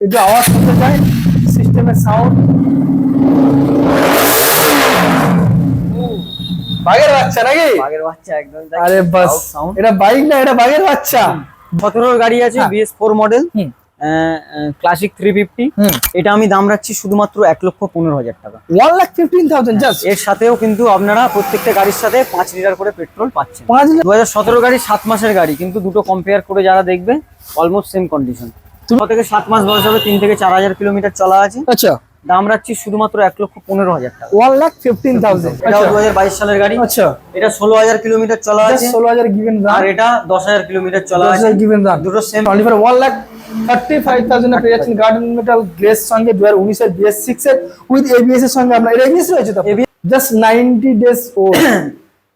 একটু আওয়াজ শুনতে চাই সিস্টেমের সাউন্ড বাঘের বাচ্চা নাকি? বাঘের বাচ্চা একদম আরে বাস এটা বাইক না এটা বাঘের বাচ্চা। সতেরোর গাড়ি আছে হ্যাঁ। BS four model. Classic three fifty এটা আমি দাম রাখছি শুধুমাত্র এক লক্ষ পনেরো হাজার টাকা। One lakh fifteen thousand just এর সাথেও কিন্তু আপনারা প্রত্যেকটা গাড়ির সাথে পাঁচ লিটার করে পেট্রোল পাচ্ছেন। পাঁচ দু হাজার সতেরো গাড়ি সাত মাসের গাড়ি কিন্তু দুটো কম্পেয়ার করে যারা দেখবে অলমোস্ট সেম কন্ডিশন ছ থেকে সাত মাস বয়স হবে তিন থেকে চার হাজার কিলোমিটার চলা আছে। আচ্ছা। দাম রাখছি শুধুমাত্র এক লক্ষ পনেরো হাজার টাকা। ওয়ান লাখ ফিফটিন থাউজেন্ড দু হাজার বাইশ সালের গাড়ি। আচ্ছা। এটা ষোলো হাজার কিলোমিটার চলা আছে। ষোলো হাজার গিভেন আর এটা দশ হাজার কিলোমিটার চলা আছে। গিভেন দাম দুটো same one lakh thirty five thousand পেয়ে যাচ্ছেন গার্ডেন মেটাল গ্লেস সঙ্গে দু হাজার উনিশের বিএস সিক্স এর। উইথ এবিএস এর সঙ্গে আপনার এটা এবিএস রয়েছে তো? জাস্ট নাইনটি ডেজ ওল্ড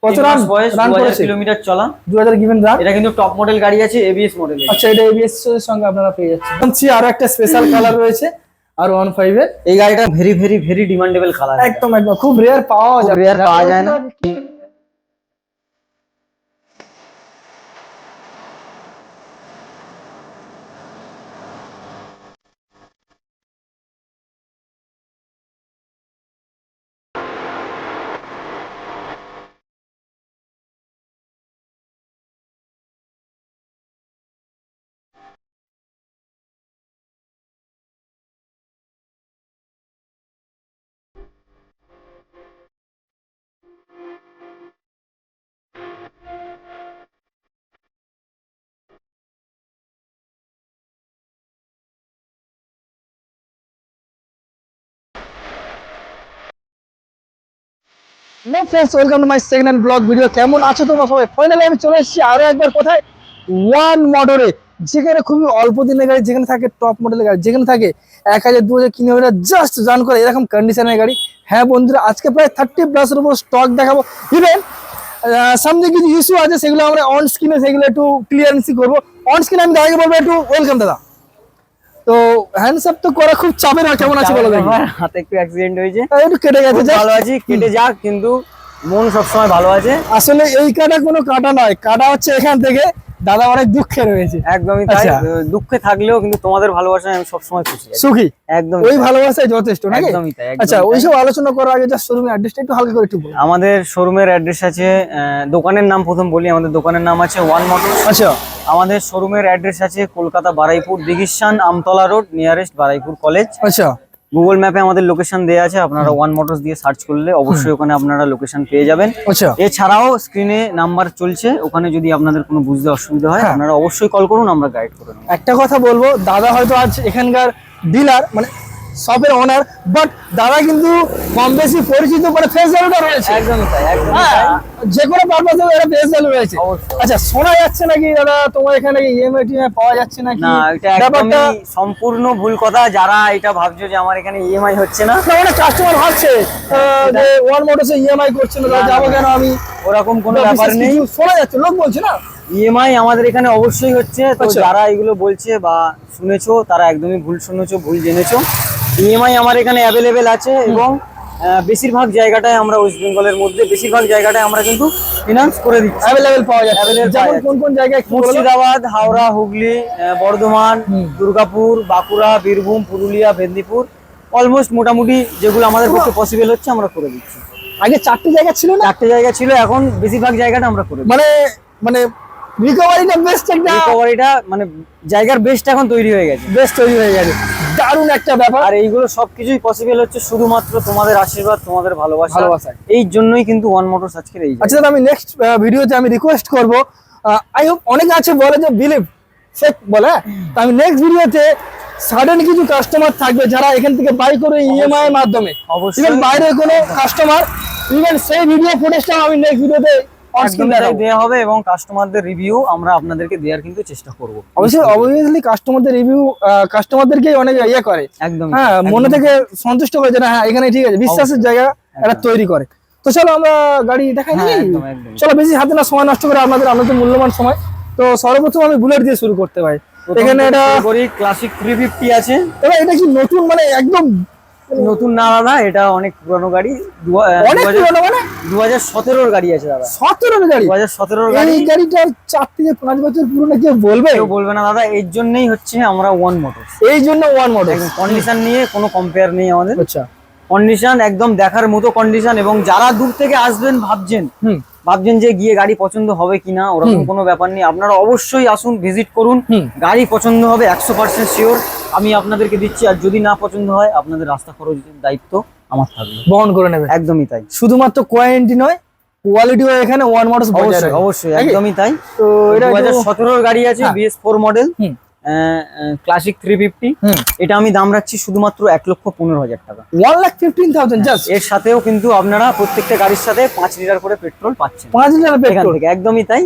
কত রান বয়স রান হাজার করেছে? কিলোমিটার চলা। দু হাজার গিভেন রান এটা কিন্তু টপ মডেল গাড়ি আছে এবিএস মডেল আচ্ছা এটা এবিএস এর সঙ্গে আপনারা পেয়ে যাচ্ছেন। বলছি আরও একটা স্পেশাল কালার রয়েছে আর ওয়ান ফাইভ এর। এই গাড়িটা very very very demandable colour একদম একদম। খুব রেয়ার পাওয়া যায়। rare পাওয়া যায় না। No friends welcome to my second blog video কেমন আছো তোমরা সবাই? ফাইনালি আমি চলে এসেছি আরও একবার কোথায়? ওয়ান মোটরে যেখানে খুবই অল্প দিনের গাড়ি, যেখানে থাকে টপ মডেলের গাড়ি, যেখানে থাকে এক হাজার, দু হাজার কিলোমিটার জাস্ট রান করে এরকম কন্ডিশনের গাড়ি। হ্যাঁ বন্ধুরা, আজকে প্রায় থার্টি প্লাসের উপর স্টক দেখাবো। ইভেন সামনে কিছু ইস্যু আছে, সেগুলো আমরা অন স্ক্রিনে সেগুলো একটু ক্লিয়ারেন্সি করব। অন স্ক্রিনে আমি দাদাকে বলব একটু ওয়েলকাম দাদা। তো হ্যান্ডস আপ তো করা খুব চাপের আর কেমন আছে বলো দেখি? হাতে একটু অ্যাক্সিডেন্ট হয়েছে। একটু কেটে গেছে ভালো আছি কেটে যাক কিন্তু মন সবসময় ভালো আছে। আসলে এই কাটা কোনো কাটা নয় কাটা হচ্ছে এখান থেকে। দাদা অনেক দুঃখে রয়েছে। একদমই তাই। আচ্ছা। দুঃখে থাকলেও কিন্তু তোমাদের ভালোবাসায় আমি সবসময় খুশি সুখী? একদম ওই ভালোবাসায় যথেষ্ট নাকি? একদমই তাই আচ্ছা। ওইসব আলোচনা করার আগে জাস্ট শোরুমের অ্যাড্রেসটা একটু হালকা করে একটু বলুন। আমাদের শোরুমের অ্যাড্রেস আছে দোকানের নাম প্রথম বলি আমাদের দোকানের নাম আছে ওয়ান মোটর আচ্ছা। আমাদের শোরুমের অ্যাড্রেস আছে Kolkata Baruipur দিঘিস্থান Amtala road nearest Baruipur college আচ্ছা। গুগল ম্যাপে আমাদের লোকেশন দেওয়া আছে আপনারা ওয়ান মোটরস দিয়ে সার্চ করলে অবশ্যই ওখানে আপনারা লোকেশন পেয়ে যাবেন। আচ্ছা। এছাড়াও স্ক্রিনে নাম্বার চলছে ওখানে যদি আপনাদের কোনো বুঝতে অসুবিধা হয় হ্যাঁ। আপনারা অবশ্যই কল করুন আমরা গাইড করে একটা কথা বলব দাদা হয়তো আজ এখানকার ডিলার মানে শপের ওনার বাট দাদা কিন্তু কম বেশি পরিচিত করে ফেস রয়েছে। একদমই তাই একদমই হ্যাঁ। যে কোনো পারপাসে এটা ভ্যালু রয়েছে। আচ্ছা শোনা যাচ্ছে নাকি দাদা তোমার এখানে ইএমআই টিএমআই পাওয়া যাচ্ছে নাকি? না এটা একদমই সম্পূর্ণ ভুল কথা যারা এটা ভাবছ যে আমার এখানে ইএমআই হচ্ছে না। না অনেক কাস্টমার ভাবছে আহ, যে ওয়ান মোটরসে ইএমআই করছে না যাব কেন আমি? ওরকম কোনো ব্যাপার নেই। শোনা যাচ্ছে লোক বলছে না? ইএমআই আমাদের এখানে অবশ্যই হচ্ছে তো আচ্ছা। যারা এগুলো বলছে বা শুনেছো তারা একদমই ভুল শুনেছো ভুল জেনেছো। ইএমআই আমার এখানে অ্যাভেলেবেল আছে এবং বেশিরভাগ জায়গাটায় আমরা ওয়েস্ট বেঙ্গলের মধ্যে বেশিরভাগ জায়গাটায় আমরা কিন্তু ফিনান্স করে দিচ্ছি। অ্যাভেলেবেল পাওয়া যায় যেমন কোন কোন জায়গায় মুর্শিদাবাদ হাওড়া হুগলি বর্ধমান দুর্গাপুর বাঁকুড়া বীরভূম পুরুলিয়া মেদিনীপুর অলমোস্ট মোটামুটি যেগুলো আমাদের পক্ষে পসিবল হচ্ছে আমরা করে দিচ্ছি। আগে চারটে জায়গা ছিল না? চারটে জায়গা ছিল এখন বেশিরভাগ জায়গাটা আমরা করে মানে মানে রিকভারিটা বেস্ট একটা রিকভারিটা মানে জায়গার বেস্ট এখন তৈরি হয়ে গেছে। বেস্ট তৈরি হয়ে গেছে। দারুণ একটা ব্যাপার আর এইগুলো সবকিছুই পসিবল হচ্ছে শুধুমাত্র তোমাদের আশীর্বাদ তোমাদের ভালোবাসা ভালোবাসায়। এই জন্যই কিন্তু ওয়ান মোটরস আজকের এই আচ্ছা আমি নেক্সট ভিডিওতে আমি রিকোয়েস্ট করব আই হোপ অনেকে আছে বলে যে বিলিভ ফেক বলে? তো আমি নেক্সট ভিডিওতে সাডেন কিছু কাস্টমার থাকবে যারা এখান থেকে বাই করে ইএমআই এর মাধ্যমে অবশ্যই। বাইরে কোনো কাস্টমার ইভেন সেই ভিডিও ফুটেজটা আমি নেক্সট ভিডিওতে অন স্ক্রিন একদমই তাই দেখাবো দেওয়া হবে এবং কাস্টমারদের রিভিউ আমরা আপনাদেরকে দেওয়ার কিন্তু চেষ্টা করব। অবশ্যই অবভিয়াসলি কাস্টমারদের রিভিউ কাস্টমারদেরকেই অনেক ইয়ে করে। একদম হ্যাঁ মনে থেকে সন্তুষ্ট করে যে না হ্যাঁ এখানে ঠিক আছে। বিশ্বাসের জায়গা এটা তৈরি করে। তো চলো আমরা গাড়ি দেখাই হ্যাঁ। চলো বেশি হাতে না সময় নষ্ট করে আপনাদের আপনাদের মূল্যবান সময়। তো সর্বপ্রথম আমি বুলেট দিয়ে শুরু করতে পারি এখানে এটা ক্লাসিক 350 আছে। এবার এটা কি নতুন? মানে একদম নতুন না দাদা এটা অনেক পুরনো গাড়ি। দু- অনেক 2000 মানে? দু হাজার সতেরোর গাড়ি আছে দাদা। সতেরোর গাড়ি? দু হাজার সতেরোর গাড়ি। এই গাড়িটা চার থেকে পাঁচ বছর পুরনো কেউ বলবে? কেউ বলবে না দাদা এর জন্যই হচ্ছে আমরা ওয়ান মোটর এই জন্য ওয়ান একদম কন্ডিশন নিয়ে কোনো কম্পেয়ার নেই আমাদের। আচ্ছা। কন্ডিশন একদম দেখার মতো কন্ডিশন এবং যারা দূর থেকে আসবেন ভাবছেন ভাবছেন যে গিয়ে গাড়ি পছন্দ হবে কিনা ওরকম কোনো ব্যাপার নেই। আপনারা অবশ্যই আসুন ভিজিট করুন। গাড়ি পছন্দ হবে একশো পার্সেন্ট শিওর আমি আপনাদেরকে দিচ্ছি আর যদি না পছন্দ হয় আপনাদের রাস্তা খরচের দায়িত্ব আমার থাকবে। বহন করে নেবে একদমই তাই। শুধুমাত্র কোয়ারেন্টি নয় কোয়ালিটিও এখানে ওয়ান মডেল অবশ্যই অবশ্যই একদমই তাই। তো এটা দু হাজার একটু- সতেরোর গাড়ি আছে। BS four model hmm. Classic three fifty hmm. এটা আমি দাম রাখছি শুধুমাত্র এক লক্ষ পনেরো হাজার টাকা। One lakh fifteen thousand just এর সাথেও কিন্তু আপনারা প্রত্যেকটা গাড়ির সাথে পাঁচ লিটার করে পেট্রোল পাচ্ছেন। পাঁচ লিটার এখান পেট্রোল থেকে একদমই তাই।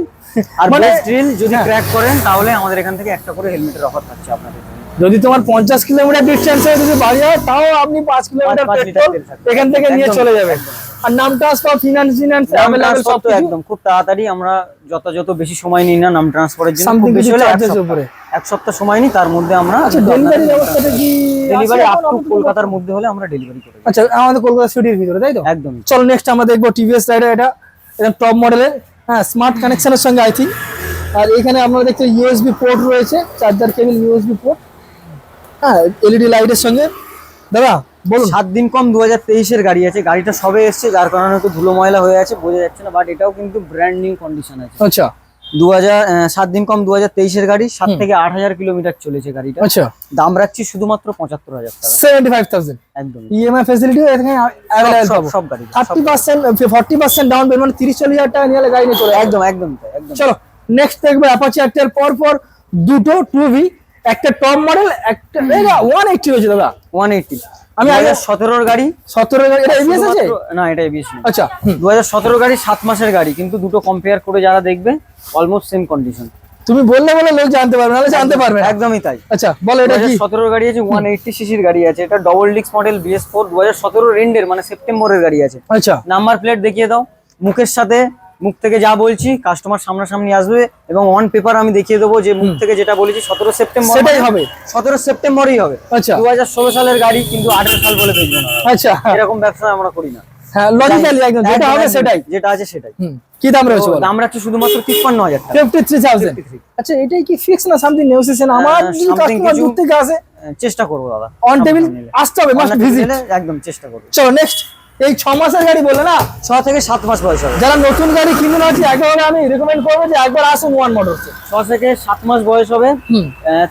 আর মানে- বেস্ট ড্রিল যদি। ক্র্যাক করেন তাহলে আমাদের এখান থেকে একটা করে হেলমেটের অফার থাকছে আপনাদের। যদি তোমার পঞ্চাশ কিলোমিটার ডিস্টেন্সে যদি বাড়ি হয় তাও আপনি পাঁচ কিলোমিটার পেট্রোল এখান থেকে নিয়ে চলে যাবেন আর নাম ট্রান্সফার ফিনান্স ফিনান্স অ্যাভেলেবল সব একদম। খুব তাড়াতাড়ি আমরা যত বেশি সময় নিই না নাম ট্রান্সফারের জন্য খুব বেশি হলে এক সপ্তাহ। এক সপ্তাহ সময় নিই তার মধ্যে আমরা আচ্ছা ডেলিভারি ব্যবস্থাটা কি ডেলিভারি আপ টু কলকাতার মধ্যে হলে আমরা ডেলিভারি করে আচ্ছা আমাদের কলকাতা সিটির ভিতরে তাই তো? একদম। চলো নেক্সট আমরা দেখব টিভিএস রাইডার এটা এটা টপ মডেলের হ্যাঁ স্মার্ট কানেকশনের সঙ্গে আই থিঙ্ক আর এখানে আপনারা দেখতে ইউএসবি পোর্ট রয়েছে চার্জার কেবল ইউএসবি পোর্ট হ্যাঁ এলইডি লাইটের সঙ্গে। দাদা বলুন। সাত দিন কম দু হাজার তেইশের গাড়ি আছে। গাড়িটা সবে এসছে যার কারণে একটু ধুলো ময়লা হয়ে আছে বোঝা যাচ্ছে না বাট এটাও কিন্তু ব্র্যান্ড নিউ কন্ডিশন আছে। আচ্ছা। দু হাজার সাত দিন কম দু হাজার তেইশের গাড়ি সাত থেকে আট হাজার কিলোমিটার চলেছে গাড়িটা। আচ্ছা। দাম রাখছি শুধুমাত্র পঁচাত্তর হাজার টাকা। সেভেন্টি ফাইভ থাউজেন্ড একদম ইএমআই ফেসিলিটি অ্যাভেলেবল সব গাড়ি thirty percent forty percent down payment তিরিশ চল্লিশ হাজার টাকা নিয়ে গাড়ি নিয়ে চলে একদম একদম একদম। চলো নেক্সট দেখব অ্যাপাচি পর পর দুটো টু ভি একটা টপ মডেল একটা ওয়ান এইটটি রয়েছে দাদা। ওয়ান এইটি আমি আমি আগে- হাজার সতেরোর গাড়ি। সতেরো এটা এবিএস আছে? না এটা এবিএস নেই আচ্ছা হুম। দু হাজার সতেরো গাড়ি সাত মাসের গাড়ি কিন্তু দুটো কম্পেয়ার করে যারা দেখবে অলমোস্ট সেম কন্ডিশন তুমি বললে বলে লোক জানতে পারবে নাহলে জানতে পারবে একদমই তাই। আচ্ছা বলো এটা কি? সতেরোর গাড়ি আছে ওয়ান এইটটি সিসির গাড়ি আছে এটা ডবল ডিক্স মডেল বিএস ফোর দু হাজার সতেরো রেন্ডের মানে সেপ্টেম্বরের গাড়ি আছে। আচ্ছা। নাম্বার প্লেট দেখিয়ে দাও মুখের সাথে মুখ থেকে যা বলছি কাস্টমার সামনাসামনি আসবে এবং অন পেপার আমি দেখিয়ে দেবো যে মুখ থেকে যেটা বলেছি সতেরো সেপ্টেম্বর সেটাই হবে। সতেরো সেপ্টেম্বরই হবে। আচ্ছা। দু হাজার ষোলো সালের গাড়ি কিন্তু আঠেরো সাল বলে না। আচ্ছা। এরকম ব্যবসা আমরা করি না। হ্যাঁ লজিক্যালি একদম যেটা হবে সেটাই। যেটা আছে সেটাই। কি দাম রয়েছে তো বলো? দাম রাখছি শুধুমাত্র তিপ্পান্ন হাজার টাকা। ফিফটি থ্রি থাউজেন্ড আচ্ছা এটাই কি ফিক্স না সামথিং নেগোসিয়েশন আমার হ্যাঁ, যদি কাস্টমার কিছু- দূর থেকে আসে। চেষ্টা করব দাদা। অন টেবিল আসতে হবে মাস্ট ভিজিট একদম চেষ্টা করব। চলো নেক্সট এই ছ মাসের গাড়ি বললে না ছ থেকে সাত মাস বয়স হবে। যারা নতুন গাড়ি কিনুন আছে একেবারে আমি রেকমেন্ড করব যে একবার আসুন ওয়ান মোটরস ছ থেকে সাত মাস বয়স হবে।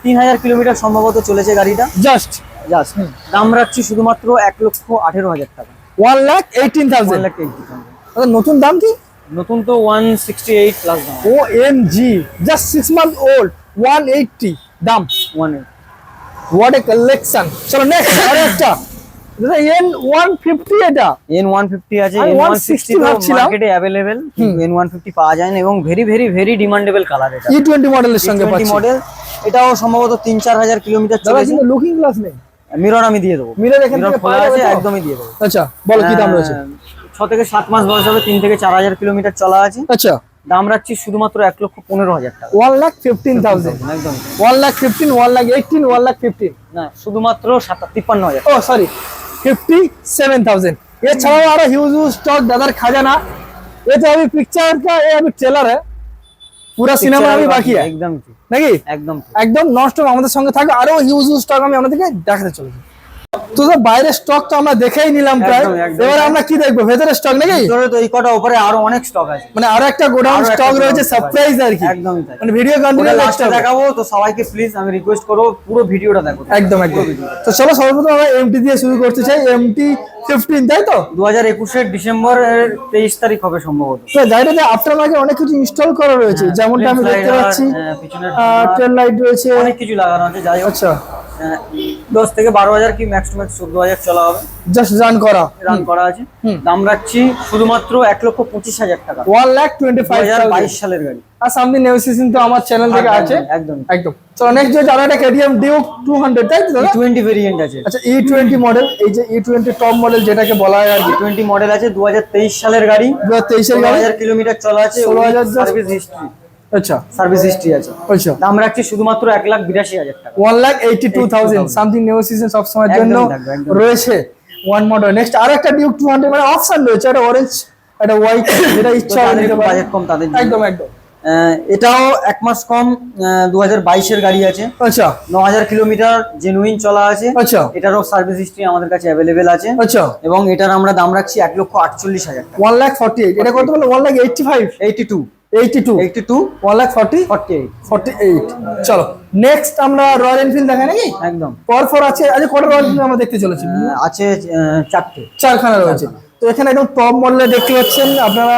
তিন হাজার কিলোমিটার সম্ভবত চলেছে গাড়িটা। জাস্ট জাস্ট দাম রাখছি শুধুমাত্র এক লক্ষ আঠেরো হাজার টাকা। One lakh eighteen thousand lakh eighty নতুন দাম কি? নতুন তো ওয়ান সিক্সটি এইট প্লাস দাম। O M G just six month old one eighty দাম। One eight what a collection চলো নেক্সট আরে একটা। দাদা এন ওয়ান ফিফটি এটা। এন ওয়ান ফিফটি আছে এন ওয়ান সিক্সটি ভাবছিলাম। মার্কেটে অ্যাভেলেবেল এন ওয়ান ফিফটি পাওয়া যায় না এবং very very very demandable colour এটা। ই টোয়েন্টি মডেলের সঙ্গে পাচ্ছি। মডেল এটাও সম্ভবত তিন চার হাজার কিলোমিটার দাদা কিন্তু লুকিং গ্লাস নেই। মিরর আমি দিয়ে দেবো। মিরর এখান খোলা আছে একদমই দিয়ে দেবো। আচ্ছা বলো কি দাম রয়েছে? ছ থেকে সাত মাস বয়স হবে তিন থেকে চার হাজার কিলোমিটার চলা আছে। আচ্ছা। দাম রাখছি শুধুমাত্র এক লক্ষ পনেরো হাজার টাকা। ওয়ান লাখ ফিফটিন থাউজেন্ড একদম one lakh fifteen one lakh eighteen one lakh fifteen না শুধুমাত্র তিপ্পান্ন হাজার। Oh sorry fifty seven thousand এছাড়াও আরো হিউজ হিউজ স্টক দাদার খাজানা ये तो अभी पिक्चर का ये अभी ट्रेलर है পুরো সিনেমা আমি বাকি আছে একদম ঠিক, নাকি একদম ঠিক। একদম নষ্ট আমাদের সঙ্গে থাকবে আরো হিউজ হিউজ স্টক আমি আপনাদেরকে দেখাতে চলেছি তো বাইরের স্টক তো আমরা দেখেই নিলাম প্রায়। এবার আমরা কি দেখব? ভেতরের স্টক নাকি? তো এই কটা উপরে আরও অনেক স্টক আছে। মানে আরও একটা গোডাউন স্টক রয়েছে সারপ্রাইজ আর কি। একদমই তাই। মানে ভিডিও কন্টিনিউ লাস্টে দেখাবো তো সবাইকে প্লিজ আমি রিকোয়েস্ট করব পুরো ভিডিওটা দেখো। একদম একদম। তো চলো সর্বপ্রথম আমরা এমটি দিয়ে শুরু করতে চাই। এমটি ফিফটিন তাই তো? দু হাজার একুশের ডিসেম্বর তেইশ তারিখ হবে সম্ভবত। তো গাড়িটাতে আফটার মার্কেট অনেক কিছু ইনস্টল করা রয়েছে। যেমনটা আমি দেখতে পাচ্ছি হ্যাঁ, পিছনের টেল লাইট রয়েছে। অনেক কিছু লাগানো আছে যাই আচ্ছা। দশ থেকে বারো হাজার কি ম্যাক্স টু ম্যাক্স চোদ্দ হাজার চলা হবে। জাস্ট রান করা। রান করা আছে। দাম রাখছি শুধুমাত্র এক লক্ষ পঁচিশ হাজার টাকা। ওয়ান লাখ টোয়েন্টি ফাইভ বাইশ সালের গাড়ি। আর সামনে নেগোসিয়েশন তো আমার চ্যানেল থেকে আছে। একদম। একদম। চলো নেক্সট যে একটা কেডিএম ডিউক টু হান্ড্রেড তাই তো দাদা? টোয়েন্টি ভেরিয়েন্ট আছে। আচ্ছা ই টোয়েন্টি মডেল এই যে ই টোয়েন্টি টপ মডেল যেটাকে বলা হয় আর কি। টোয়েন্টি মডেল আছে দু হাজার তেইশ সালের গাড়ি। দু হাজার তেইশের ষোলো গাড়ি হাজার কিলোমিটার চলা আছে 16,000 সার্ভিস হিস্ট্রি আচ্ছা। সার্ভিস হিস্ট্রি আছে। আচ্ছা। দাম রাখছি শুধুমাত্র এক লাখ বিরাশি হাজার টাকা। One lakh eighty two thousand something negotiation জন্য। রয়েছে ওয়ান মডেল নেক্সট আর একটা ডিউক টু হান্ড্রেড মানে অপশন রয়েছে একটা অরেঞ্জ একটা হোয়াইট যেটা ইচ্ছা হবে নিতে পারে। বাজেট কম তাদের একদম একদম। আহ, এটাও এক মাস কম দু হাজার বাইশের গাড়ি আছে। আচ্ছা। ন হাজার কিলোমিটার জেনুইন চলা আছে। আচ্ছা। এটারও সার্ভিস হিস্ট্রি আমাদের কাছে অ্যাভেলেবেল আছে। আচ্ছা। এবং এটার আমরা দাম রাখছি এক লক্ষ আটচল্লিশ হাজার ওয়ান লাখ ফর্টি এইট এটা কত বলে? One lakh eighty five eighty two eighty two eighty two one lakh forty forty eight forty eight চলো নেক্সট আমরা রয়্যাল এনফিল্ড দেখাই নাকি? একদম। আছে কটা রয়্যাল এনফিল্ড আমরা দেখতে চলেছি? আছে চারটে। চারখানা রয়েছে। তো এখানে একদম টপ মডেলে দেখতে পাচ্ছেন আপনারা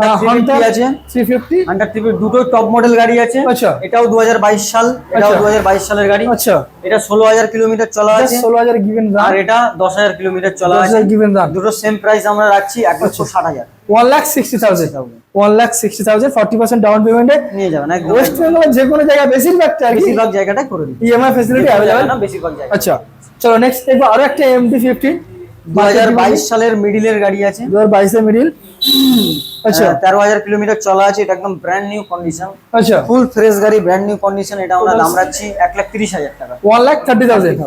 350 আছে। থ্রি ফিফটি হান্ডার টিভির দুটো টপ মডেল গাড়ি আছে। আচ্ছা। এটাও দুহাজার বাইশ সাল এটাও আচ্ছা। দু সালের গাড়ি। আচ্ছা। এটা ষোলো হাজার কিলোমিটার চলা আছে। ষোলো হাজার গিভেন আর এটা দশ হাজার কিলোমিটার চলা আছে। গিভেন রান দুটো সেম প্রাইস আমরা রাখছি এক লক্ষ ষাট হাজার। One lakh sixty thousand one lakh sixty thousand forty percent down পেমেন্টে নিয়ে যাবেন একদম ওয়েস্ট বেঙ্গলের যে কোনো জায়গায় বেশিরভাগটা আর কি বেশিরভাগ জায়গাটাই করে দিই ইএমআই না বেশিরভাগ জায়গা আচ্ছা চলো নেক্সট দেখব আরও একটা এমটি ফিফটিন দু হাজার বাইশ সালের মিডিলের গাড়ি আছে। দু হাজার বাইশের মিডিল আচ্ছা। আহ, তেরো হাজার কিলোমিটার চলা আছে এটা একদম ব্র্যান্ড নিউ কন্ডিশন আচ্ছা। ফুল ফ্রেশ গাড়ি ব্র্যান্ড নিউ কন্ডিশন এটা আমরা দাম রাখছি এক লাখ তিরিশ হাজার টাকা। One lakh thirty thousand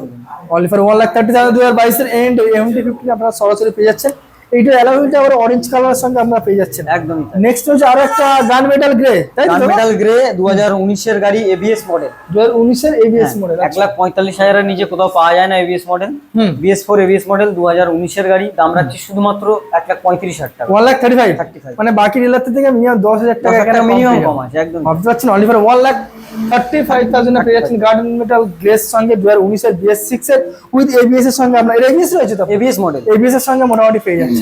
only for one lakh thirty thousand বাইশের এন্ড এমটি ফিফটিন আপনারা সরাসরি পেয়ে যাচ্ছেন। এইটা অ্যালাউইটা আবার অরেঞ্জ কালারের সঙ্গে আপনারা পেয়ে যাচ্ছেন একদমই নেক্সট হচ্ছে আরও একটা গান মেটাল গ্রে তাই তো মেটাল গ্রে উনিশের গাড়ি এবিএস মডেল উনিশের এবিএস মডেল লাখ পঁয়তাল্লিশ হাজারের নিচে কোথাও পাওয়া যায় না ABS model hmm. BS four ABS model উনিশের গাড়ি। দাম রাখছি শুধুমাত্র লাখ পঁয়ত্রিশ হাজার টাকা। ওয়ান লাখ থার্টি ফাইভ 35 মানে বাকি ডিলার থেকে মিনিমাম দশ হাজার টাকা মিনিমাম কম আছে একদম ভাবতে পারছেন only for one lakh thirty five thousand পেয়ে যাচ্ছেন গার্ডেন মেটাল গ্রেস সঙ্গে দু হাজার উনিশের বিএস সিক্স এর উইথ এবিএস এর সঙ্গে আপনার এবিএস রয়েছে তো? এবিএস মডেল এবিএস এর সঙ্গে মোটামুটি পেয়ে যাচ্ছেন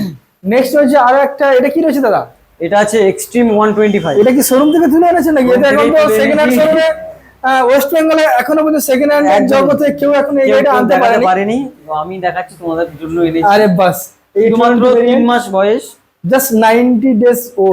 নেক্সট হচ্ছে আরও একটা এটা কি রয়েছে দাদা? এটা আছে এক্সট্রিম ওয়ান টোয়েন্টি ফাইভ এটা কি শোরুম থেকে তুলে এনেছেন নাকি? এটা এখন তো সেকেন্ড হ্যান্ড শোরুমে ওয়েস্ট বেঙ্গলে এখনও পর্যন্ত সেকেন্ড হ্যান্ড জগতে কেউ এখন এই গাড়িটা আনতে পারেনি। তো আমি দেখাচ্ছি তোমাদের জন্য এনেছি। আরে বাস শুধুমাত্র তিন মাস বয়স। জাস্ট নাইনটি ডেজ ও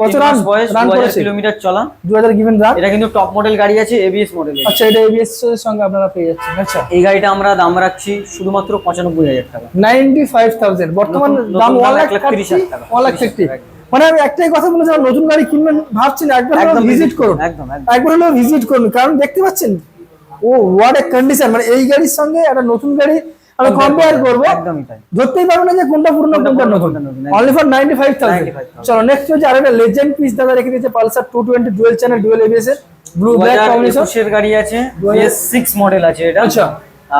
কত রান বয়স রান করেছে? কিলোমিটার চলা। দু হাজার গিভেন রান এটা কিন্তু টপ মডেল গাড়ি আছে এবিএস মডেল আচ্ছা এটা এবিএস এর সঙ্গে আপনারা পেয়ে যাচ্ছেন আচ্ছা। এই গাড়িটা আমরা দাম রাখছি শুধুমাত্র পঁচানব্বই হাজার টাকা। নাইনটি ফাইভ থাউজেন্ড বর্তমান দাম নতুন ওয়ান দাম লাখ এক লাখ তিরিশ হাজার টাকা। ওয়ান লাখ ফিফটি একদম। মানে আমি একটাই কথা বলেছিলাম নতুন গাড়ি কিনবেন ভাবছেন একবার একদম ভিজিট করুন। একদম একবার হলেও ভিজিট করুন কারণ দেখতে পাচ্ছেন ও হোয়াট এ কন্ডিশন মানে এই গাড়ির সঙ্গে একটা নতুন গাড়ি আমি কম্পেয়ার করব। একদমই তাই। ধরতেই পারব না যে কোনটা পুরনো কোনটা নতুন। Only for ninety five thousand 95,000 চলো নেক্সট হচ্ছে আরেকটা লেজেন্ড পিস দাদা রেখে দিয়েছে Pulsar two twenty dual channel dual ABS এর। ব্লু ব্ল্যাক কম্বিনেশন একুশের গাড়ি আছে বিএস সিক্স মডেল আছে এটা। আচ্ছা।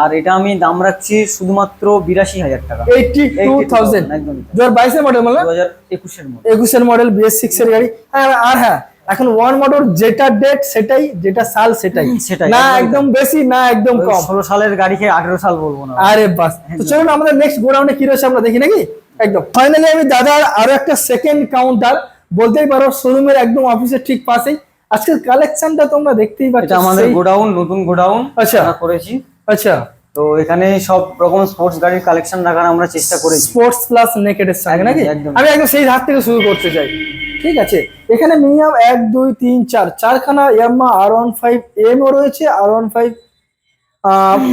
আর এটা আমি দাম রাখছি শুধুমাত্র বিরাশি হাজার টাকা। এইটটি টু থাউজেন্ড 82,000 একদমই দু হাজার বাইশের মডেল মানে দু হাজার একুশের মডেল একুশের মডেল বিএস সিক্স এর গাড়ি। হ্যাঁ আর হ্যাঁ এখন ওয়ান মডেল যেটা ডেট সেটাই যেটা সাল সেটাই। সেটাই, না একদম বেশি না একদম কম। ষোলো সালের গাড়িকে আঠেরো সাল বলব না। আরে বাস। তো চলুন আমাদের নেক্সট গোডাউনে কি রয়েছে আমরা দেখি নাকি? একদম। ফাইনালি আমি দাদার আরও একটা সেকেন্ড কাউন্টার বলতেই পারো শোরুমের একদম অফিসের ঠিক পাশেই। আজকের কালেকশনটা তোমরা দেখতেই পাচ্ছ আমাদের গোডাউন নতুন গোডাউন আচ্ছা। করেছি। আচ্ছা। তো এখানে সব রকম স্পোর্টস গাড়ির কালেকশন রাখার আমরা চেষ্টা করেছি। স্পোর্টস প্লাস নেকেডের সঙ্গে নাকি। আমি একদম সেই হাত থেকে শুরু করতে চাই। ঠিক আছে? এখানে মিনিমাম এক দুই তিন চার। চারখানা Yamaha R one five M ও রয়েছে R one five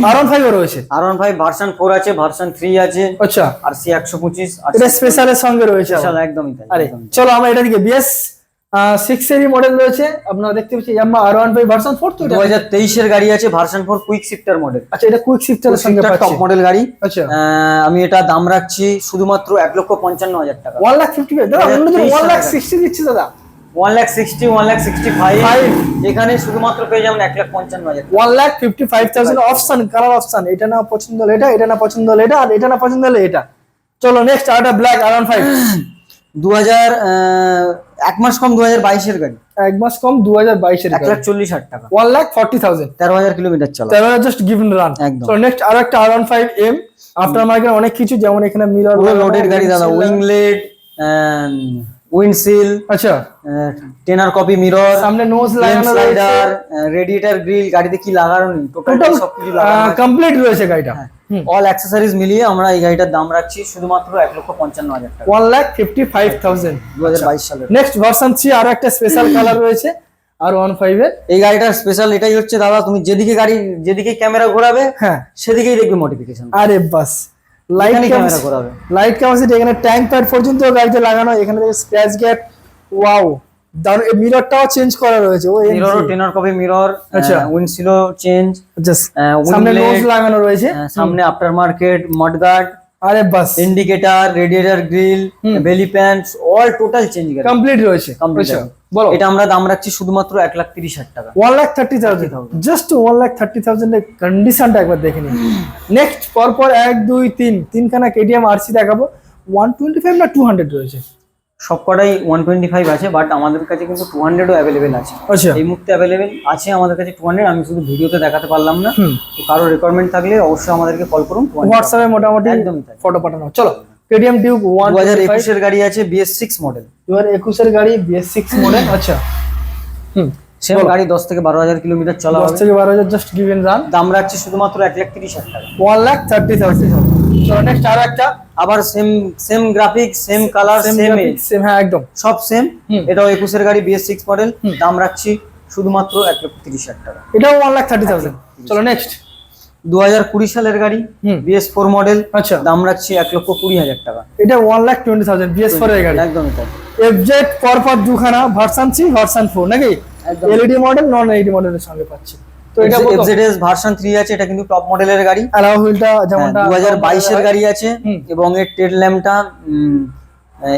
R one five ও রয়েছে। R one five version four আছে ভার্সন থ্রি আছে আচ্ছা। আর সি একশো পঁচিশ এটা স্পেশালের সঙ্গে রয়েছে। একদমই আরে চলো আমরা এটা দিকে বিএস সিক্স এরই মডেল রয়েছে। আপনারা দেখতে পাচ্ছেন Yamaha R one five version four তো দু হাজার তেইশের গাড়ি আছে version four quick shifter model আচ্ছা এটা কুইক শিফটারের সঙ্গে টপ মডেল গাড়ি। আচ্ছা। আমি এটা দাম রাখছি শুধুমাত্র এক লক্ষ পঞ্চান্ন হাজার টাকা। ওয়ান লাখ ফিফটি দাদা ওয়ান লাখ সিক্সটি দিচ্ছে দাদা। One lakh sixty one lakh sixty five. এখানে শুধুমাত্র পেয়ে যাবেন এক লাখ পঞ্চান্ন হাজার one lakh fifty five thousand option colour option এটা না পছন্দ হলে এটা এটা না পছন্দ হলে এটা আর এটা না পছন্দ হলে এটা। চলো নেক্সট আরেকটা ব্ল্যাক আর ওয়ান ফাইভ দু হাজার এক মাস কম দু হাজার বাইশের গাড়ি। এক মাস কম দু হাজার বাইশের এক লাখ চল্লিশ হাজার টাকা। ওয়ান লাখ ফর্টি থাউজেন্ড তেরো হাজার কিলোমিটার চলা। তেরো জাস্ট গিভেন রান একদম। নেক্সট আর একটা R one five M after market অনেক কিছু যেমন এখানে মিরর লোডেড গাড়ি দাদা উইংলেট উইন্ডশিল আচ্ছা। টেনার কপি মিরর সামনে নোজ লাগানো রয়েছে। রেডিয়েটার গ্রিল গাড়িতে কি লাগানো নেই? টোটাল টোটাল সবকিছু কমপ্লিট রয়েছে গাড়িটা। অল অ্যাক্সেসরিজ মিলিয়ে আমরা এই গাড়িটার দাম রাখছি শুধুমাত্র এক লক্ষ পঞ্চান্ন হাজার টাকা। One lakh fifty five thousand দু হাজার বাইশ সালের। নেক্সট ভার্সন থ্রি আরও একটা স্পেশাল কালার রয়েছে আর ওয়ান ফাইভ এর। এই গাড়িটার স্পেশাল এটাই হচ্ছে দাদা তুমি যেদিকে গাড়ি যেদিকে ক্যামেরা ঘোরাবে হ্যাঁ। সেদিকেই দেখবে মোটিফিকেশন আরে বাস। লাইট ক্যামেরা ঘোরাবে। লাইট ক্যাপাসিটি এখানে ট্যাঙ্ক প্যাড পর্যন্ত গাড়িতে লাগানো এখানে স্ক্র্যাচ গ্যাপ ওয়াও দারুণ মিররটাও চেঞ্জ করা রয়েছে। ও মিরর টেনার কপি মিরর আচ্ছা। উইন্ডশিলও চেঞ্জ সামনে নোজ লাগানো রয়েছে। সামনে আফটার মার্কেট মডগার্ড আরে বাস। Indicator radiator grill. Belly pants all total change গেছে কমপ্লিট রয়েছে। আচ্ছা বলো। এটা আমরা দাম রাখছি শুধুমাত্র এক লাখ তিরিশ হাজার টাকা। One lakh thirty thousand just one lakh thirty থাউজেন্ডের কন্ডিশনটা একবার দেখে নিন। নেক্সট পরপর এক দুই তিন তিনখানা কেটিএম আরসি দেখাবো। ওয়ান টোয়েন্টি ফাইভ না টু হান্ড্রেড রয়েছে। সবকটাই ওয়ান টোয়েন্টি ফাইভ আছে বাট আমাদের কাছে কিন্তু টু হান্ড্রেডও অ্যাভেলেবেল আছে। আচ্ছা। এই মুহূর্তে অ্যাভেলেবেল আছে আমাদের কাছে টু হান্ড্রেড আমি শুধু ভিডিওতে দেখাতে পারলাম না। তো কারও রিকোয়ারমেন্ট থাকলে অবশ্যই আমাদেরকে কল করুন হোয়াটসঅ্যাপে মোটামুটি একদমই ফটো পাঠানো। চলো কেডিএম ডিউক ওয়ান দু হাজার একুশের গাড়ি আছে বিএস সিক্স মডেল দু হাজার একুশের গাড়ি বিএস সিক্স মডেল আচ্ছা। হুম। সেম গাড়ি দশ থেকে বারো হাজার কিলোমিটার চলা দশ থেকে বারো হাজার জাস্ট গিভেন রান দাম রাখছি শুধুমাত্র এক লাখ তিরিশ হাজার টাকা। ওয়ান লাখ থার্টি চলো নেক্সট আর একটা। আবার same same graphic same colour same same হ্যাঁ একদম। সব সেম এটাও একুশের গাড়ি বিএস সিক্স মডেল দাম রাখছি শুধুমাত্র এক লক্ষ তিরিশ হাজার টাকা। এটাও ওয়ান লাখ থার্টি থাউজেন্ড চলো নেক্সট দু হাজার কুড়ি সালের গাড়ি বিএস ফোর মডেল আচ্ছা। দাম রাখছি এক লক্ষ কুড়ি হাজার টাকা। এটা one lakh twenty thousand BS four এর গাড়ি। একদমই তাই। এফজেড পরপর দুখানা ভার্সন থ্রি ভার্সন ফোর নাকি। এলইডি মডেল নন এলইডি মডেলের সঙ্গে পাচ্ছি। তো এটা এফজেডএস ভার্সন থ্রি আছে এটা কিন্তু টপ মডেলের গাড়ি। অ্যালাউ হুইলটা যেমনটা দু হাজার বাইশের গাড়ি আছে এবং এর tail ল্যাম্পটা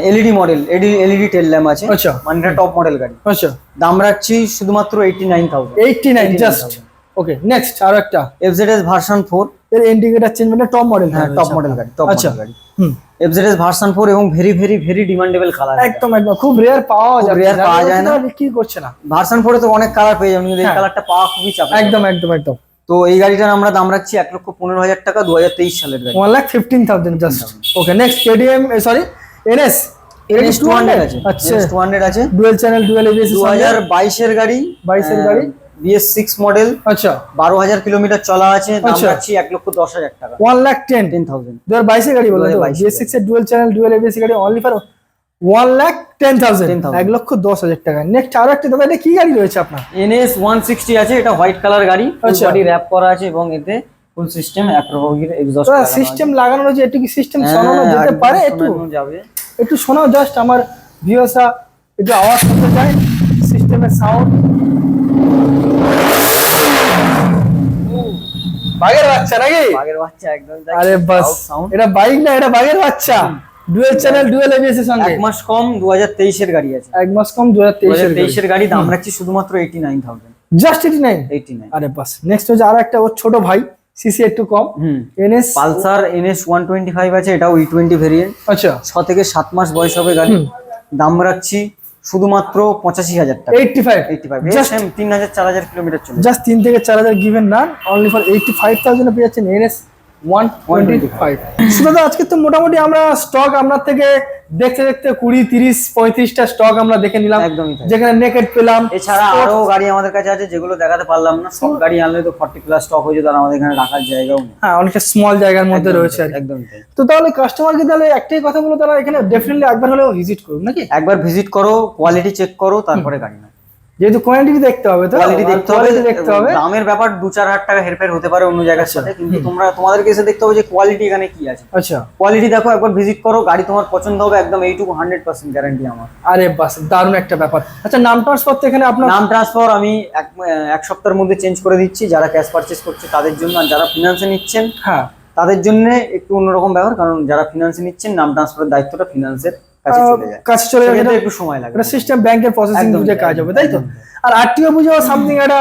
LED model LED tail lamp আছে। আচ্ছা। মানে এটা টপ মডেল গাড়ি। আচ্ছা। দাম রাখছি শুধুমাত্র eighty nine thousand eighty nine just okay next আরও একটা। এফজেডএস ভার্সন ফোর এর ইন্ডিকেটার চেঞ্জ মানে টপ মডেল হ্যাঁ টপ মডেল গাড়ি টপ আচ্ছা। মডেল গাড়ি। হুম। এফজেডএস ভার্সন ফোর এবং very very very demandable colour একদম একদম। খুব রেয়ার পাওয়া যায় rare পাওয়া যায় না। বিক্রি করছে না। ভার্সন ফোরে তো অনেক কালার পেয়ে যাবেন কিন্তু এই হ্যাঁ। কালারটা পাওয়া খুবই চাপ একদম একদম একদম। তো এই গাড়িটার আমরা দাম রাখছি এক লক্ষ পনেরো হাজার টাকা দু হাজার তেইশ সালের গাড়ি। One lakh fifteen thousand just okay next KTM sorry NS NS two hundred আছে। আচ্ছা। টু হান্ড্রেড আছে। ডুয়েল চ্যানেল ডুয়েল এবিএস দু হাজার বাইশের গাড়ি 22 এর গাড়ি? বিএস সিক্স মডেল আচ্ছা। বারো হাজার কিলোমিটার চলা আছে দাম আচ্ছা। রাখছি এক লক্ষ দশ হাজার টাকা। One lakh ten ten thousand দু হাজার বাইশের গাড়ি বলতো 2022 বিএস সিক্স এর ডুয়েল চ্যানেল ডুয়েল এবিএস গাড়ি only for one lakh ten thousand 10,000 এক লক্ষ দশ হাজার টাকা। নেক্সট আরও একটা দাদা এটা কি গাড়ি রয়েছে আপনার? এনএস ওয়ান সিক্সটি আছে এটা হোয়াইট কালার গাড়ি। আচ্ছা। বডি র্যাপ করা আছে এবং এতে ফুল সিস্টেম অ্যাপ্রোভোগের এক্সস্ট সিস্টেম লাগানো রয়েছে একটু কি সিস্টেম শোনানো যেতে পারে একটু? যাবে। একটু শোনাও জাস্ট আমার ভিউয়ার্সরা একটু আওয়াজ করতে চায় সিস্টেমের সাউন্ড বাঘের বাচ্চা নাকি? বাঘের বাচ্চা একদম আরে বাস এটা বাইক না এটা বাঘের বাচ্চা। ডুয়েল চ্যানেল ডুয়েল এবিএস এর সঙ্গে। এক মাস কম দু হাজার তেইশের গাড়ি আছে। এক মাস কম দু হাজার দু হাজার তেইশের তেইশের গাড়ি দাম রাখছি শুধুমাত্র eighty nine thousand just eighty nine eighty nine আরে বাস নেক্সট হচ্ছে আর একটা ওর ছোট ভাই সিসি একটু কম। NS Pulsar NS one twenty five আছে এটাও ই টোয়েন্টি ভেরিয়েন্ট আচ্ছা। ছ থেকে সাত মাস বয়স হবে গাড়ি। দাম রাখছি শুধুমাত্র পঁচাশি হাজার টাকা। এইটটি ফাইভ এইটি ফাইভ তিন হাজার চার হাজার কিলোমিটার চলে জাস্ট তিন থেকে চার হাজার given run only for eighty five thousand পেয়ে যাচ্ছেন এনএস ওয়ান টোয়েন্টি ফাইভ আজকে তো মোটামুটি আমরা স্টক আপনার থেকে দেখতে দেখতে কুড়ি তিরিশ পঁয়ত্রিশটা স্টক আমরা দেখে নিলাম। একদমই যেখানে নেকেট পেলাম। এছাড়া আরও গাড়ি আমাদের কাছে আছে যেগুলো দেখাতে পারলাম না। সব গাড়ি আনলে তো ফর্টি প্লাস স্টক হয়ে যেত আমাদের এখানে রাখার জায়গাও নেই। হ্যাঁ অনেকটা স্মল জায়গার মধ্যে রয়েছে একদম তো তাহলে কাস্টমারকে তাহলে একটাই কথা বলো তারা এখানে ডেফিনেটলি একবার হলেও ভিজিট করুন নাকি? একবার ভিজিট করো কোয়ালিটি চেক করো তারপরে গাড়ি না যেহেতু কোয়ান্টিটি দেখতে হবে তো কোয়ালিটি দেখতে হবে দেখতে হবে। দামের ব্যাপার দু চার হাজার টাকা হেরফের হতে পারে অন্য জায়গার সাথে কিন্তু তোমরা তোমাদেরকে এসে দেখতে হবে যে কোয়ালিটি এখানে কি আছে। আচ্ছা। কোয়ালিটি দেখো একবার ভিজিট করো গাড়ি তোমার পছন্দ হবে একদম এইটুকু হান্ড্রেড পার্সেন্ট গ্যারান্টি আমার। আরে বাস দারুণ একটা ব্যাপার। আচ্ছা নাম ট্রান্সফার তো এখানে আপনার নাম ট্রান্সফার আমি এক এক সপ্তাহের মধ্যে চেঞ্জ করে দিচ্ছি যারা ক্যাশ পারচেস করছে তাদের জন্য আর যারা ফিনান্সে নিচ্ছেন হ্যাঁ। তাদের জন্য একটু অন্যরকম ব্যাপার কারণ যারা ফিনান্সে নিচ্ছেন নাম ট্রান্সফারের দায়িত্বটা ফিনান্সের কাছে চলে যায়। কাছে চলে যাবে একটু সময় লাগে। সিস্টেম ব্যাংকের প্রসেসিং বুঝে কাজ হবে তাই তো? আর আরটিও বুঝে সামথিং একটা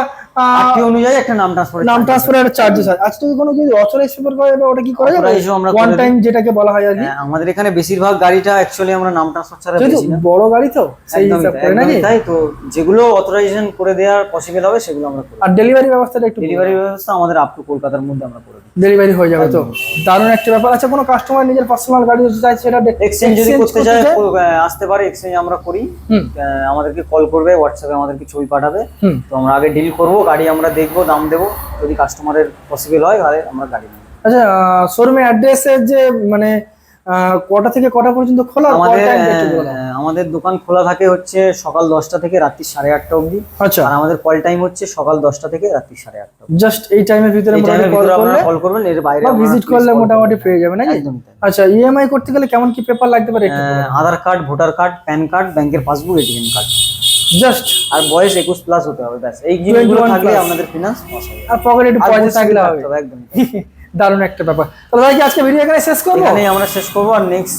অনুযায়ী একটা নাম ট্রান্সফার নাম ট্রান্সফারের চার্জেস আজকে কোনো অথরাইজ পেপার করা ওটা কি করা যাবে? আমরা ওয়ান টাইম যেটাকে বলা হয় আর কি। হ্যাঁ, আমাদের এখানে বেশিরভাগ গাড়িটা অ্যাকচুয়ালি আমরা নাম ট্রান্সফার ছাড়া বেশি না। বড় গাড়ি তো সেই হিসাব করে নাকি? তাই তো যেগুলো অথরাইজেশন করে দেওয়ার পসিবল হবে সেগুলো আমরা করি আর ডেলিভারি ব্যবস্থাটা একটু ডেলিভারি ব্যবস্থা আমাদের আপ টু কলকাতার মধ্যে আমরা করে দিই ডেলিভারি হয়ে যাবে তো। দারুণ একটা ব্যাপার। আছে কোনো কাস্টমার নিজের পার্সোনাল গাড়ি যদি চাইছে সেটা এক্সচেঞ্জ যদি করতে চায় আসতে পারে এক্সচেঞ্জ আমরা করি। আমাদেরকে কল করবে হোয়াটসঅ্যাপে আমাদেরকে ছবি পাঠাবে। তো আমরা আগে ডিল করব। গাড়ি আমরা দেখব দাম দেবো। যদি কাস্টমারের পসিবল হয় তাহলে আমরা গাড়ি নেব। আচ্ছা শোরুমের অ্যাড্রেসের যে মানে কটা থেকে কটা পর্যন্ত খোলা? আমাদের আমাদের দোকান খোলা থাকে হচ্ছে সকাল দশটা থেকে রাত্রি সাড়ে আটটা অবধি। আচ্ছা। আর আমাদের কল টাইম হচ্ছে সকাল দশটা থেকে রাত্রি সাড়ে আটটা জাস্ট এই টাইমের ভিতরে কল ভিতরে আপনারা কল করবেন এর বাইরে ভিজিট করলে মোটামুটি পেয়ে যাবে নাকি? একদমই তাই। আচ্ছা ইএমআই করতে গেলে কেমন কি পেপার লাগতে পারে Aadhaar card voter card PAN card ব্যাংকের পাসবুক এটিএম কার্ড জাস্ট আর বয়স একুশ প্লাস হতে হবে ব্যাস। এই জিনিসগুলো থাকলে। আপনাদের ফিনান্স আর পকেটে একটু পয়সা থাকলে হবে। একদম। দারুণ একটা ব্যাপার। তাহলে ভাই কি আজকে ভিডিও এখানে শেষ করব? এখানে আমরা শেষ করব আর নেক্সট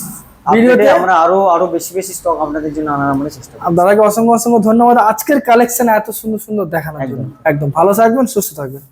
ভিডিওতে- আমরা আরও আরও বেশি বেশি স্টক আপনাদের জন্য আনার আমরা চেষ্টা করব। দাদাকে অসংখ্য অসংখ্য ধন্যবাদ। আজকের কালেকশন এত সুন্দর সুন্দর দেখানোর জন্য। একদম। ভালো থাকবেন সুস্থ থাকবেন।